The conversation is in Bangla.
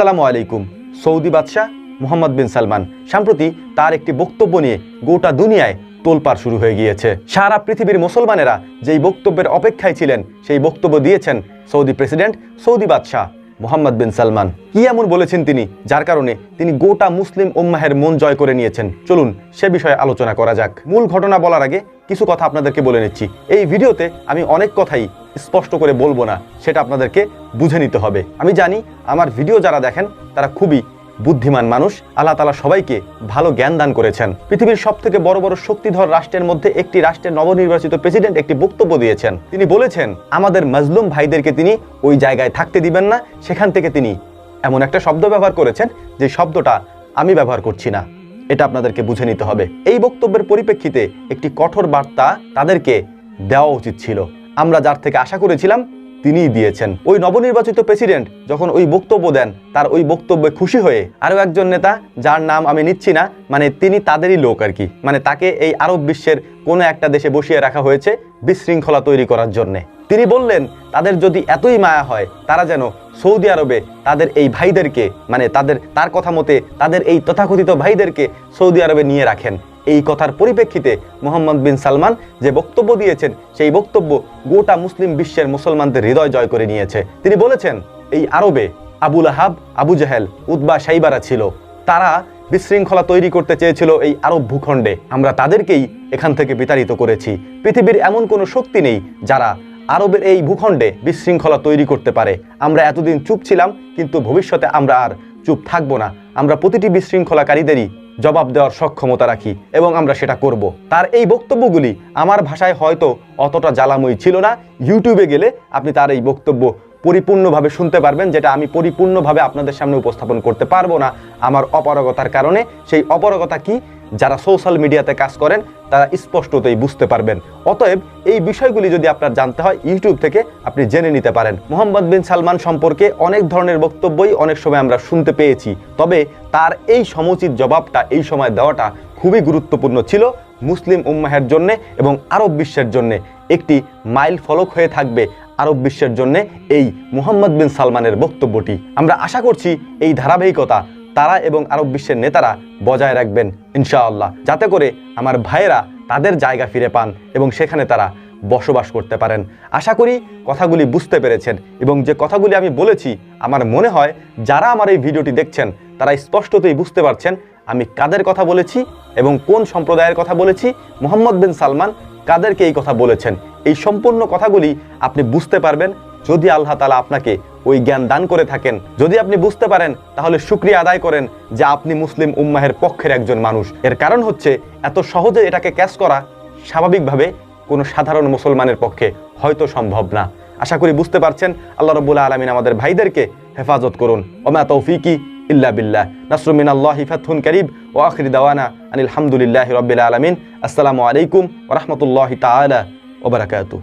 আসসালামু আলাইকুম। সৌদি বাদশাহ মোহাম্মদ বিন সালমান, সম্প্রতি তার একটি বক্তব্য নিয়ে গোটা দুনিয়ায় তোলপাড় শুরু হয়ে গিয়েছে। সারা পৃথিবীর মুসলমানেরা যেই বক্তব্যের অপেক্ষায় ছিলেন, সেই বক্তব্য দিয়েছেন সৌদি প্রেসিডেন্ট, সৌদি বাদশাহ মোহাম্মদ বিন সালমান। কি এমন বলেছেন তিনি, যার কারণে তিনি গোটা মুসলিম উম্মাহের মন জয় করে নিয়েছেন। চলুন সে বিষয়ে আলোচনা করা যাক। মূল ঘটনা বলার আগে কিছু কথা আপনাদেরকে বলে নিচ্ছি। এই ভিডিওতে আমি অনেক কথাই স্পষ্ট করে বলব না, সেটা আপনাদেরকে বুঝে নিতে হবে। আমি জানি আমার ভিডিও যারা দেখেন, তারা খুবই বুদ্ধিমান মানুষ। আল্লাহ তালা সবাইকে ভালো জ্ঞান দান করেছেন। পৃথিবীর সব থেকে বড় বড় শক্তিধর রাষ্ট্রের মধ্যে একটি রাষ্ট্রের নবনির্বাচিত প্রেসিডেন্ট একটি বক্তব্য দিয়েছেন। তিনি বলেছেন, আমাদের মজলুম ভাইদেরকে তিনি ওই জায়গায় থাকতে দিবেন না, সেখান থেকে তিনি এমন একটা শব্দ ব্যবহার করেছেন, যে শব্দটা আমি ব্যবহার করছি না। এটা আপনাদেরকে বুঝে নিতে হবে। এই বক্তব্যের পরিপ্রেক্ষিতে একটি কঠোর বার্তা তাদেরকে দেওয়া উচিত ছিল। আমরা যার থেকে আশা করেছিলাম তিনিই দিয়েছেন। ওই নবনির্বাচিত প্রেসিডেন্ট যখন ওই বক্তব্য দেন, তার ওই বক্তব্যে খুশি হয়ে আরও একজন নেতা, যার নাম আমি নিচ্ছি না মানে তিনি তাদেরই লোক আর কি মানে তাকে এই আরব বিশ্বের কোনো একটা দেশে বসিয়ে রাখা হয়েছে বিশৃঙ্খলা তৈরি করার জন্যে। তিনি বললেন, তাদের যদি এতই মায়া হয়, তারা যেন সৌদি আরবে তাদের এই ভাইদেরকে মানে তাদের, তার কথা মতে তাদের এই তথাকথিত ভাইদেরকে সৌদি আরবে নিয়ে রাখেন। এই কথার পরিপ্রেক্ষিতে মোহাম্মদ বিন সালমান যে বক্তব্য দিয়েছেন, সেই বক্তব্য গোটা মুসলিম বিশ্বের মুসলমানদের হৃদয় জয় করে নিয়েছে। তিনি বলেছেন, এই আরবে আবুল আহাব আবু জাহেল উদ্বা সাইবারা ছিল। তারা বিশৃঙ্খলা তৈরি করতে চেয়েছিল এই আরব ভূখণ্ডে। আমরা তাদেরকেই এখান থেকে বিতাড়িত করেছি। পৃথিবীর এমন কোনো শক্তি নেই যারা আরবের এই ভূখণ্ডে বিশৃঙ্খলা তৈরি করতে পারে। আমরা এতদিন চুপ ছিলাম, কিন্তু ভবিষ্যতে আমরা আর চুপ থাকব না। আমরা প্রতিটি বিশৃঙ্খলাকারীদেরই জবাব দেওয়ার সক্ষমতা রাখি এবং আমরা সেটা করব। তার এই বক্তব্যগুলি আমার ভাষায় হয়তো অতটা জ্বালাময়ী ছিল না। ইউটিউবে গেলে আপনি তার এই বক্তব্য পরিপূর্ণভাবে শুনতে পারবেন, যেটা আমি পরিপূর্ণভাবে আপনাদের সামনে উপস্থাপন করতে পারব না। আমার অপারগতার কারণে। সেই অপারগতা কি? যারা সোশ্যাল মিডিয়াতে কাজ করেন, তারা স্পষ্টতই বুঝতে পারবেন। অতএব, এই বিষয়গুলি যদি আপনার জানতে হয়, ইউটিউব থেকে আপনি জেনে নিতে পারেন। মোহাম্মদ বিন সালমান সম্পর্কে অনেক ধরনের বক্তব্যই অনেক সময় আমরা শুনতে পেয়েছি। তবে তার এই সমুচিত জবাবটা, এই সময় দেওয়াটা খুবই গুরুত্বপূর্ণ ছিল মুসলিম উম্মাহের জন্যে এবং আরব বিশ্বের জন্যে। একটি মাইল ফলক হয়ে থাকবে আরব বিশ্বের জন্যে এই মুহাম্মদ বিন সালমানের বক্তব্যটি। আমরা আশা করছি এই ধারাবাহিকতা তারা এবং আরব বিশ্বের নেতারা বজায় রাখবেন, ইনশাআল্লাহ। যাতে করে আমার ভাইয়েরা তাদের জায়গা ফিরে পান এবং সেখানে তারা বসবাস করতে পারেন। আশা করি কথাগুলি বুঝতে পেরেছেন এবং যে কথাগুলি আমি বলেছি, আমার মনে হয় যারা আমার এই ভিডিওটি দেখছেন, তারা স্পষ্টতই বুঝতে পারছেন আমি কাদের কথা বলেছি এবং কোন সম্প্রদায়ের কথা বলেছি। মোহাম্মদ বিন সালমান কাদেরকে এই কথা বলেছেন। এই সম্পূর্ণ কথাগুলি আপনি বুঝতে পারবেন যদি আল্লাহ তালা আপনাকে ওই জ্ঞান দান করে থাকেন, যদি আপনি বুঝতে পারেন, তাহলে শুক্রিয়া আদায় করেন যে আপনি মুসলিম উম্মাহের পক্ষের একজন মানুষ। এর কারণ হচ্ছে, এত সহজে এটাকে ক্যাচ করা স্বাভাবিকভাবে কোনো সাধারণ মুসলমানের পক্ষে হয়তো সম্ভব না। আশা করি বুঝতে পারছেন, আল্লাহ রবুল্লা আলমিন আমাদের ভাইদেরকে হেফাজত করুন। ওমা তৌফিকি ইল্লা বিল্লাহ। নাসরুমিন আল্লাহ ফাতহুন করিব ও আখরি দাওয়ানা আনিল হামদুলিল্লাহ রবিল আলমিন। আসসালামু আলাইকুম ওরহমতুল্লাহ তালা ওবরাকাতু